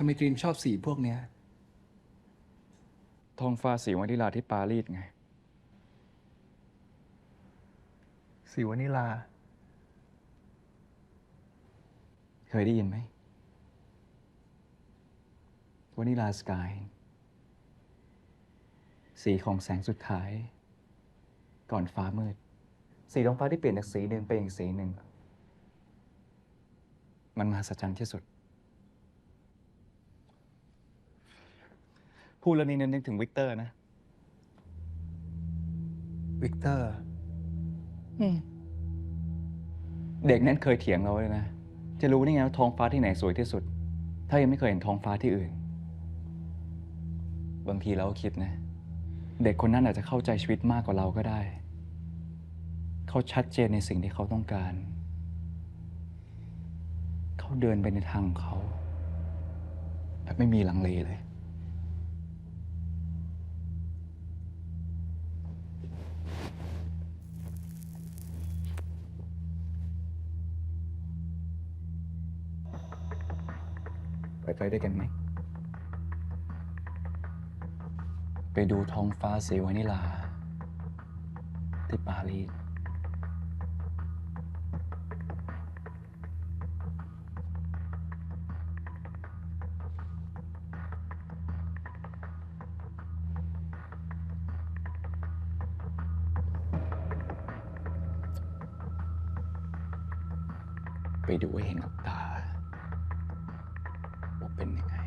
ทำไมตรีนชอบสีพวกเนี้ย ทองฟ้าสีวานิลาที่ปารีสไง สีวานิลา เคยได้ยินไหมวานิลาสกาย สีของแสงสุดท้าย ก่อนฟ้ามืด สีท้องฟ้าที่เปลี่ยนจากสีหนึ่งไปอีกสีหนึ่ง มันมหัศจรรย์ที่สุด พูดแล้วนี่นึกถึงวิกเตอร์นะ วิกเตอร์ เด็กนั้นเคยเถียงเราเลยนะ จะรู้ได้ไงว่าท้องฟ้าที่ไหนสวยที่สุด ถ้ายังไม่เคยเห็นท้องฟ้าที่อื่น บางทีเราก็คิดนะ เด็กคนนั้นอาจจะเข้าใจชีวิตมากกว่าเราก็ได้ เขาชัดเจนในสิ่งที่เขาต้องการ เขาเดินไปในทางของเขาแบบไม่มีลังเลเลย ไปไปด้วยกันไหม ไปดูท้องฟ้าสีวานิลา ที่ปารีสไปดูให้เห็นกับตา happening.